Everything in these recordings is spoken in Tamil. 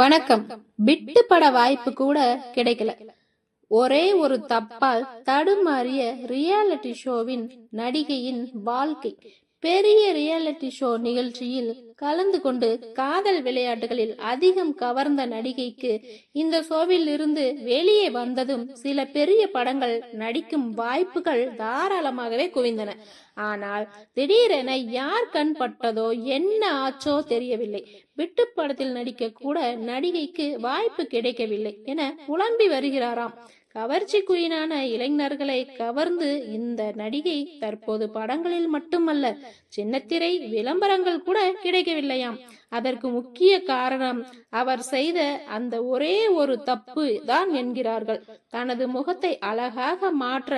வணக்கம். பிட்டு பட வாய்ப்பு கூட கிடைக்கல. ஒரே ஒரு தப்பால் தடுமாறிய ரியாலிட்டி ஷோவின் நடிகையின் வாழ்க்கை பெரிய ரியாலிட்டி ஷோ நிகழ்ச்சியில் கலந்து கொண்டு காதல் விளையாட்டுகளில் அதிகம் கவர்ந்த நடிகைக்கு இந்த ஷோவில் இருந்து வெளியே வந்ததும் சில பெரிய படங்கள் நடிக்கும் வாய்ப்புகள் தாராளமாகவே குவிந்தன. ஆனால் திடீரென யார் கண் பட்டதோ என்ன ஆச்சோ தெரியவில்லை. விட்டு படத்தில் நடிக்க கூட நடிகைக்கு வாய்ப்பு கிடைக்கவில்லை என புலம்பி வருகிறாராம். கவர்ச்சிக்குயினான இளைஞர்களை கவர்ந்து இந்த நடிகை தற்போது படங்களில் மட்டுமல்ல சின்னத்திரை விளம்பரங்கள் கூட கிடைக்கவில்லையாம். அதற்கு முக்கிய காரணம் அவர் செய்த அந்த ஒரே ஒரு தப்பு தான் என்கிறார்கள். தனது முகத்தை அழகாக மாற்ற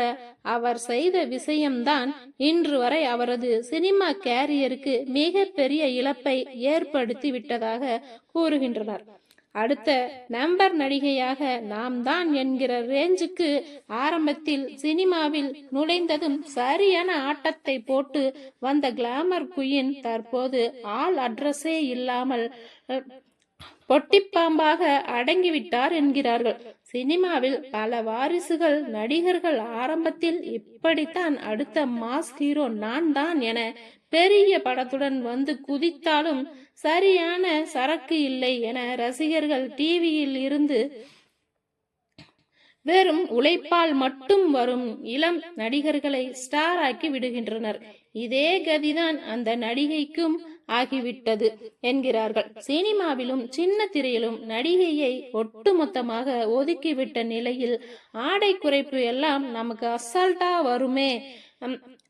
அவர் செய்த விஷயம்தான் இன்று வரை அவரது சினிமா கேரியருக்கு மிக பெரிய இழப்பை ஏற்படுத்தி விட்டதாக கூறுகின்றனர். அடுத்த நம்பர் நடிகையாக நாம் தான் என்கிற ரேஞ்சுக்கு ஆரம்பத்தில் சினிமாவில் நுழைந்ததும் சரியான ஆட்டத்தை போட்டு வந்த கிளாமர் குயின் தற்போது ஆள் அட்ரஸே இல்லாமல் பொட்டிப்பாம்பாக அடங்கிவிட்டார் என்கிறார்கள். சினிமாவில் பல வாரிசுகள் நடிகர்கள் ஆரம்பத்தில் இப்படித்தான் அடுத்த மாஸ் ஹீரோ நான் தான் என பெரிய படத்துடன் வந்து குதித்தாலும் சரியான சரக்கு இல்லை என ரசிகர்கள் டிவியில் இருந்து வெறும் உழைப்பால் மட்டும் வரும் இளம் நடிகர்களை ஸ்டார் ஆக்கி விடுகின்றனர். இதே கதிதான் அந்த நடிகைக்கும் ஆகிவிட்டது என்கிறார்கள். சினிமாவிலும் சின்ன திரையிலும் நடிகையை ஒட்டுமொத்தமாக ஒதுக்கிவிட்ட நிலையில் ஆடை குறைப்பு எல்லாம் நமக்கு அசால்ட்டா வருமே.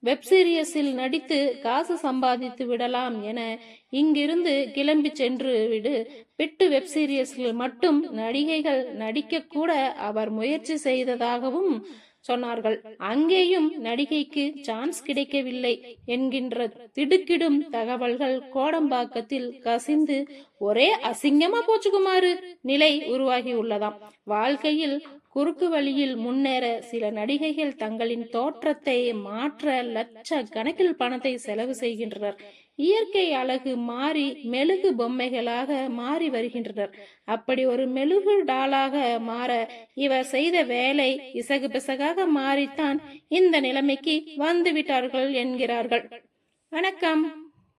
வெப் சீரியஸில் நடித்து காசு சம்பாதித்து விடலாம் என இங்கிருந்து கிளம்பி சென்று விடு. பிட்டு வெப் சீரியஸில் மட்டும் நடிகைகள் நடிக்க கூட அவர் முயற்சி செய்ததாகவும் சொன்னார்கள். அங்கேயும் நடிகைக்கு சான்ஸ் கிடைக்கவில்லை என்கின்ற திடுக்கிடும் தகவல்கள் கோடம்பாக்கத்தில் கசிந்து ஒரே அசிங்கமா போச்சுக்குமாறு நிலை உருவாகி உள்ளதாம். வாழ்க்கையில் குறுக்கு வழியில் முன்னேற சில நடிகைகள் தங்களின் தோற்றத்தை மாற்ற லட்ச கணக்கில் பணத்தை செலவு செய்கின்றனர். இயற்கை அழகு மாறி மெழுகு பொம்மைகளாக மாறி வருகின்றனர். அப்படி ஒரு மெழுகு டாலாக மாற இவர் செய்த வேலை இசகு பிசகாக மாறித்தான் இந்த நிலைமைக்கு வந்துவிட்டார்கள் என்கிறார்கள். வணக்கம்.